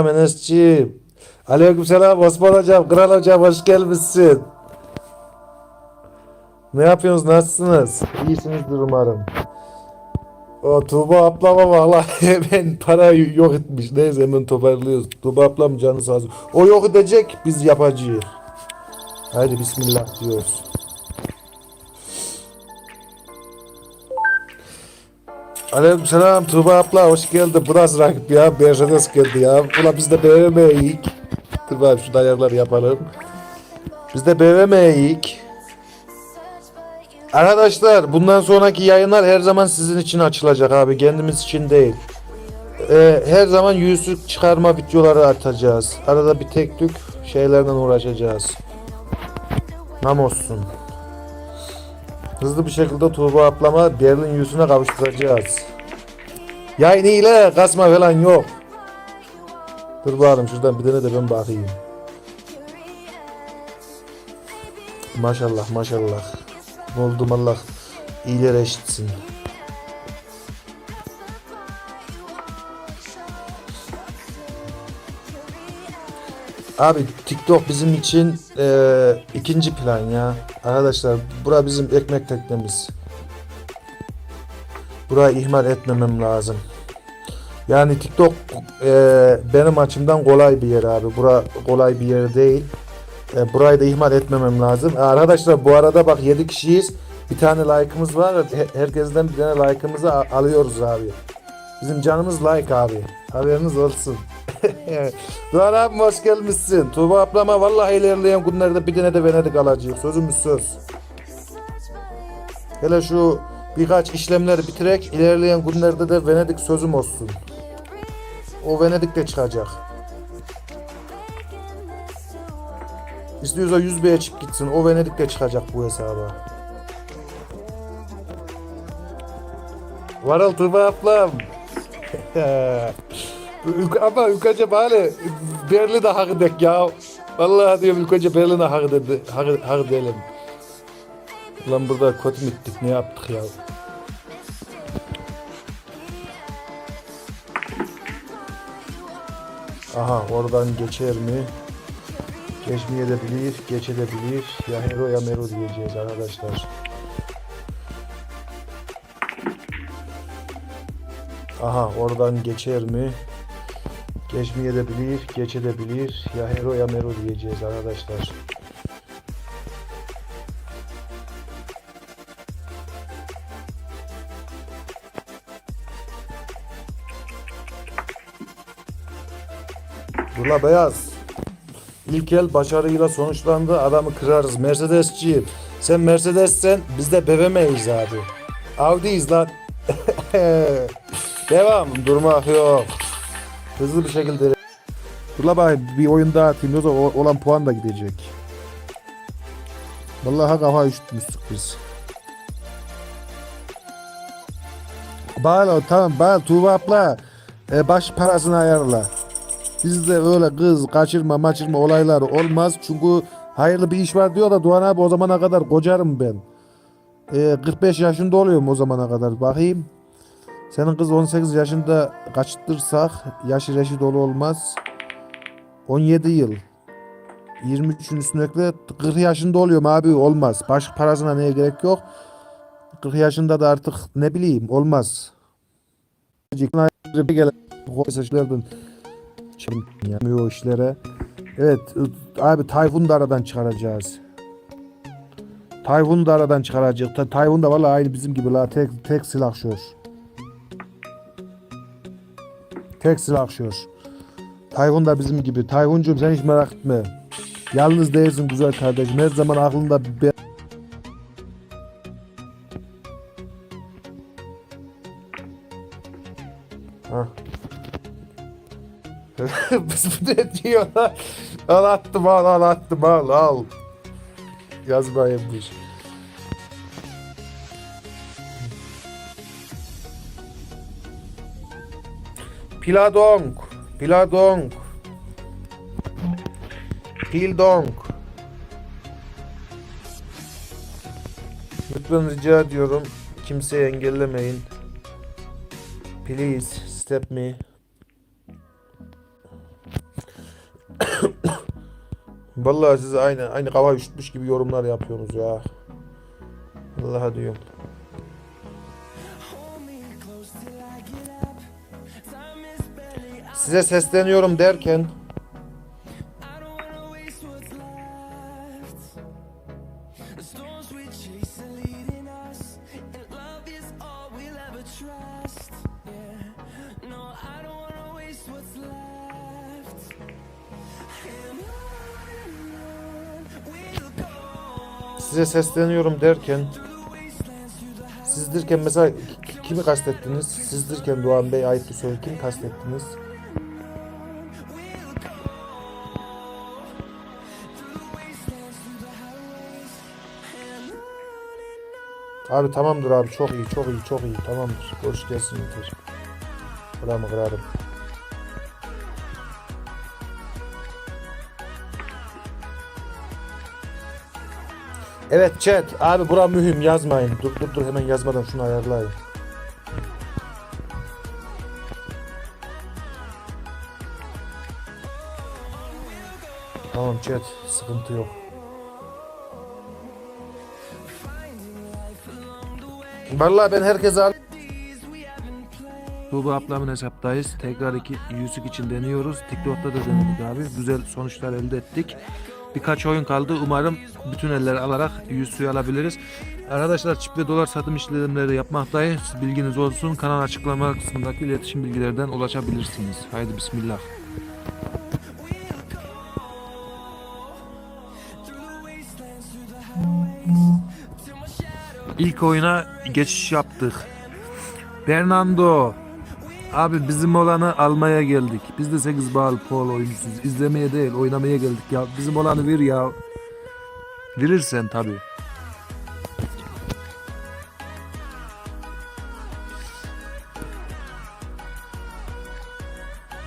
Enes'ciğim. Aleykümselam Osman hocam, Kral hocam hoş gelmişsin. Ne yapıyorsunuz, nasılsınız? İyisinizdir umarım. O Tuğba ablama valla hemen para yok etmiş. Neyse hemen toparlıyoruz. Tuğba ablam canı sağ olsun. O yok edecek, biz yapacağız. Haydi bismillah diyoruz. Aleykümselam Tuğba abla hoş geldin. Burası rakip ya. Mercedes geldi ya. Ula biz de BMW'yik. Dur bakayım şu ayarları yapalım. Biz de BMW'yik. Arkadaşlar bundan sonraki yayınlar her zaman sizin için açılacak abi. Kendimiz için değil. Ee, her zaman yüzük çıkarma videoları atacağız. Arada bir tek tük şeylerden uğraşacağız. Nam olsun. Hızlı bir şekilde Tuğba ablama Berlin yüzüne kavuşturacağız. Yayın ile kasma falan yok. Dur bakalım şuradan bir tane de ben bakayım. Maşallah maşallah. Oldum Allah iyiler eşitsin. Abi TikTok bizim için eee, ikinci plan ya. Arkadaşlar bura bizim ekmek teknemiz. Burayı ihmal etmemem lazım. Yani TikTok eee, benim açımdan kolay bir yer abi. Bura kolay bir yer değil. E, burayı da ihmal etmemem lazım. E, Arkadaşlar bu arada bak 7 kişiyiz. Bir tane like'ımız var. He- Herkesten bir tane like'ımızı alıyoruz abi. Bizim canımız like abi. Haberiniz olsun. Doğan abi hoş gelmişsin. Tuğba ablama vallahi ilerleyen günlerde bir tane de Venedik alacağız. Sözümüz söz. Hele şu birkaç işlemleri bitirek ilerleyen günlerde de Venedik sözüm olsun. O Venedik de çıkacak. İstiyorsa 100 B'ye çık gitsin. O Venedik de çıkacak bu hesaba. Varıl Tuğba ablam. Ama ülkece bari Berlin'e hak edek ya. Vallahi diyorum ülkece Berlin'e hak, hak, hak edelim. Lan burada kötü mü ne yaptık ya? Aha oradan geçer mi? Geçmeye de bilir, geçebilir. Ya hero ya mero diyeceğiz arkadaşlar. Aha oradan geçer mi? Geçmeye de bilir, geçebilir. Ya hero ya mero diyeceğiz arkadaşlar. Dula beyaz. İlk el başarıyla sonuçlandı. Adamı kırarız. Mercedesçi. Sen Mercedes'sen biz de BMW'yiz abi. Audi'yiz lan. Devam. Durmak yok. Hızlı bir şekilde. Dur la bak bir oyun daha olan puan da gidecek. Vallahi kafa üşütmüştük biz. Bağla tamam bağla Tuğba abla. E, baş parasını ayarla. Bizde öyle kız kaçırma maçırma olaylar olmaz. Çünkü hayırlı bir iş var diyor da Doğan abi o zamana kadar kocarım ben. Ee, 45 yaşında oluyorum o zamana kadar. Bakayım. Senin kız 18 yaşında kaçtırsak yaşı reşit dolu olmaz. 17 yıl. 23'ün üstüne ekle 40 yaşında oluyorum abi olmaz. Baş parasına neye gerek yok. 40 yaşında da artık ne bileyim olmaz. Gelen o işlere. Evet abi Tayfun'u da aradan çıkaracağız. Tayfun'u da aradan çıkaracak. Ta- Tayfun da vallahi aynı bizim gibi la tek tek silahşör. Tek silahşör. Tayfun da bizim gibi. Tayfuncuğum sen hiç merak etme. Yalnız değilsin güzel kardeşim. Her zaman aklında Ne diyorlar? Al attım al al attım al al. Yazmayınmış. Piladong. Piladong. Pildong. Lütfen rica ediyorum. Kimseyi engellemeyin. Please step me. Vallahi siz aynı aynı kava üşütmüş gibi yorumlar yapıyorsunuz ya. Allah'a diyorum. Size sesleniyorum derken what's. Size sesleniyorum derken sizdirken mesela ki- kimi kastettiniz? Sizdirken Doğan Bey ayıp bir soru kim kastettiniz? Abi tamamdır abi çok iyi çok iyi çok iyi tamamdır. Görüş gelsin yeter. Kıramı kırarım. Evet chat abi bura mühim yazmayın. Dur dur dur hemen yazmadan şunu ayarlayın. Tamam chat sıkıntı yok. Vallahi ben herkese al Tuğba ablamın hesaptayız. Tekrar iki yüzük için deniyoruz. TikTok'ta da denedik abi. Güzel sonuçlar elde ettik. Birkaç oyun kaldı. Umarım bütün elleri alarak yüzüğü alabiliriz. Arkadaşlar çip ve dolar satım işlemleri yapmaktayız. Bilginiz olsun. Kanal açıklama kısmındaki iletişim bilgilerden ulaşabilirsiniz. Haydi bismillah. İlk oyuna geçiş yaptık. Fernando. Abi bizim olanı almaya geldik. Biz de 8 bal pol oyuncusuyuz. İzlemeye değil oynamaya geldik ya. Bizim olanı ver ya. Verirsen tabi.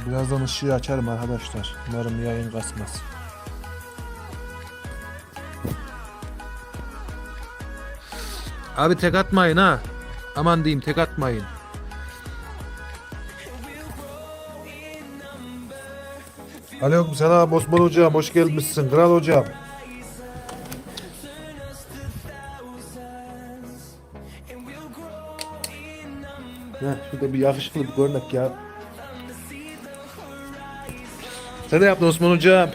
Birazdan ışığı açarım arkadaşlar. Umarım yayın kasmaz. Abi tek atmayın ha. Aman diyeyim tek atmayın. Aleyküm selam Osman hocam hoş gelmişsin kral hocam. Heh, şurada bir yakışıklı bir görnek ya. Sen ne yaptın Osman hocam?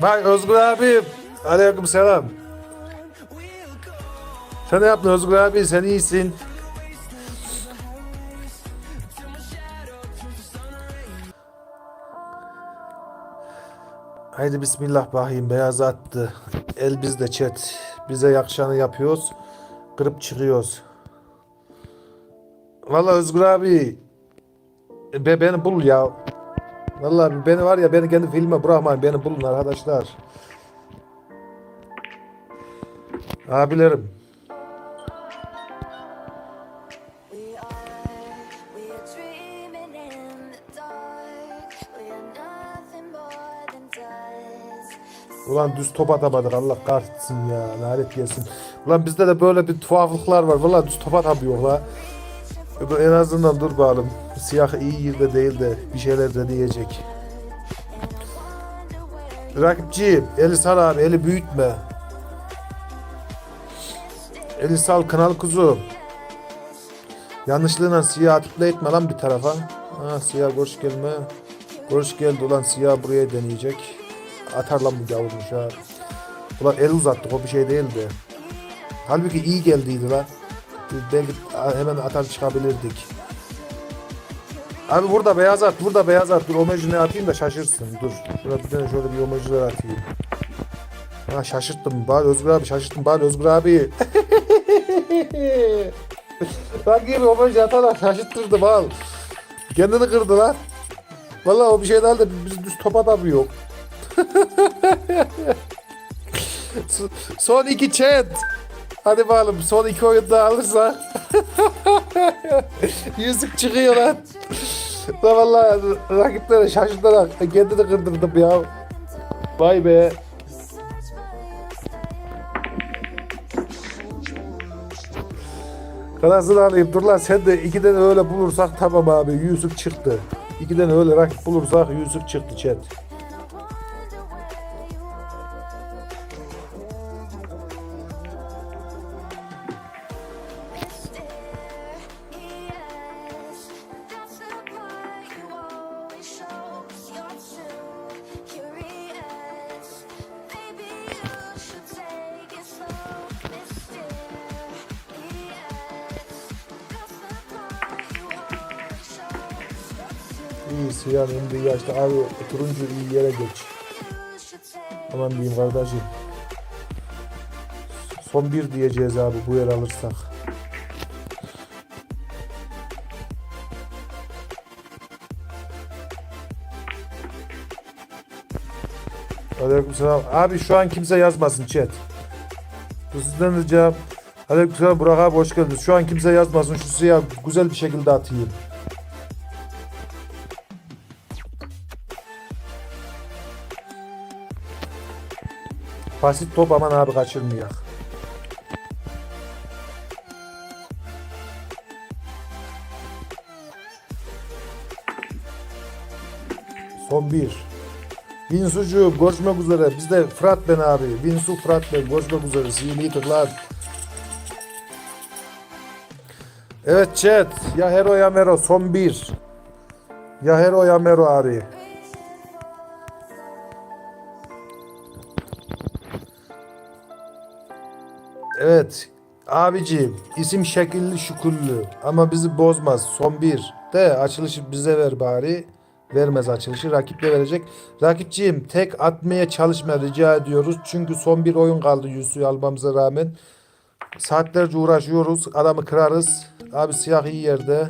Vay Özgür abim. Aleyküm selam. Sen ne yaptın Özgür abi? Sen iyisin. Haydi bismillah bakayım beyaz attı. El bizde chat. Bize yakışanı yapıyoruz. Kırıp çıkıyoruz. Vallahi Özgür abi be, beni bul ya. Vallahi beni var ya beni kendi filme bırakmayın beni bulun arkadaşlar. Abilerim. Ulan düz top atamadık Allah kahretsin ya lanet gelsin. Ulan bizde de böyle bir tuhaflıklar var. Vallahi düz top atamıyor la. En azından dur bakalım. Siyah iyi yerde değil de bir şeyler de diyecek. Rakipçi eli sal abi eli büyütme. Eli sal kanal kuzu. Yanlışlığına siyah tıkla etme lan bir tarafa. Ha siyah hoş gelme. Hoş geldi ulan siyah buraya deneyecek. Atar lan bu gavurmuş ha. Ulan el uzattık o bir şey değildi. Halbuki iyi geldiydi lan. Belki hemen atar çıkabilirdik. Abi burada beyaz at, burada beyaz at. Dur omejine atayım da şaşırsın. Dur. Şurada bir tane şöyle bir omejiler atayım. Ha şaşırttım. Bari Özgür abi şaşırttım. Bari Özgür abi. Bak gibi omeji atarak şaşırttırdım al. Kendini kırdı lan. Vallahi o bir şey değil de biz düz top atamıyor. So- son iki chat. Hadi bakalım son iki oyun daha alırsa. Yüzük çıkıyor lan. Da vallahi rakiplere şaşırtarak kendini kırdırdım ya. Vay be. Kanasını alayım. Dur lan sen de ikiden öyle bulursak tamam abi. Yüzük çıktı. İkiden öyle rakip bulursak yüzük çıktı chat. İyi siyah indiği yaşta abi turuncu iyi yere geç. Aman diyeyim kardeşim. Son bir diyeceğiz abi bu yer alırsak. Aleykümselam. Abi şu an kimse yazmasın chat. Bu sizden ricam. Aleykümselam Burak abi hoş geldiniz. Şu an kimse yazmasın. Şu siyah güzel bir şekilde atayım. Basit top aman abi kaçırmayak. Son bir. Vinsucu görüşmek üzere. Bizde Fırat ben abi. Vinsu Fırat ben görüşmek üzere. See you later lan. Evet chat. Ya Hero ya Mero son bir. Ya Hero ya Mero abi. Evet. Abiciğim isim şekilli şükürlü ama bizi bozmaz. Son bir. De açılışı bize ver bari. Vermez açılışı. Rakiple verecek. Rakipciğim tek atmaya çalışma rica ediyoruz. Çünkü son bir oyun kaldı Yusuf'u almamıza rağmen. Saatlerce uğraşıyoruz. Adamı kırarız. Abi siyah iyi yerde.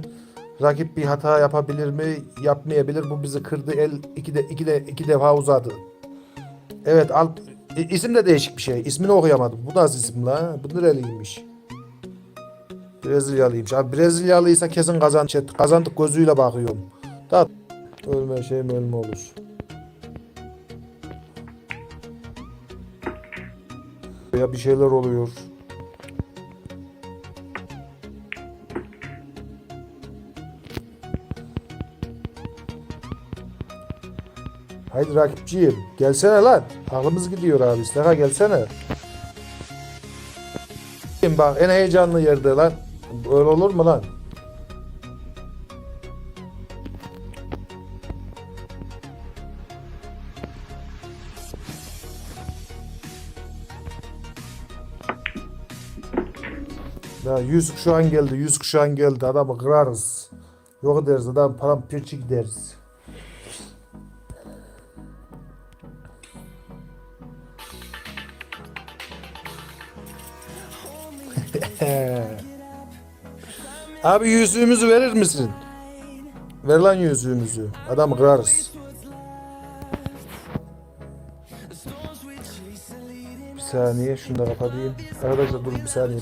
Rakip bir hata yapabilir mi? Yapmayabilir. Bu bizi kırdı. El iki de iki de iki defa uzadı. Evet alt i- isim de değişik bir şey. İsmini okuyamadım. Bu nasıl isim la? Bu nereliymiş? Brezilyalıymış. Abi Brezilyalıysa kesin kazan. Kazandık gözüyle bakıyorum. Da ölme şey mi ölme olur. Ya bir şeyler oluyor. Haydi rakipçiyim. Gelsene lan. Aklımız gidiyor abi. Seka gelsene. Bak en heyecanlı yerde lan. Öyle olur mu lan? Ya yüz an geldi, yüz an geldi. Adamı kırarız. Yok deriz adam param pirçik deriz. Abi yüzüğümüzü verir misin? Ver lan yüzüğümüzü. Adamı kırarız. Bir saniye şunu da kapatayım. Arkadaşlar dur bir saniye.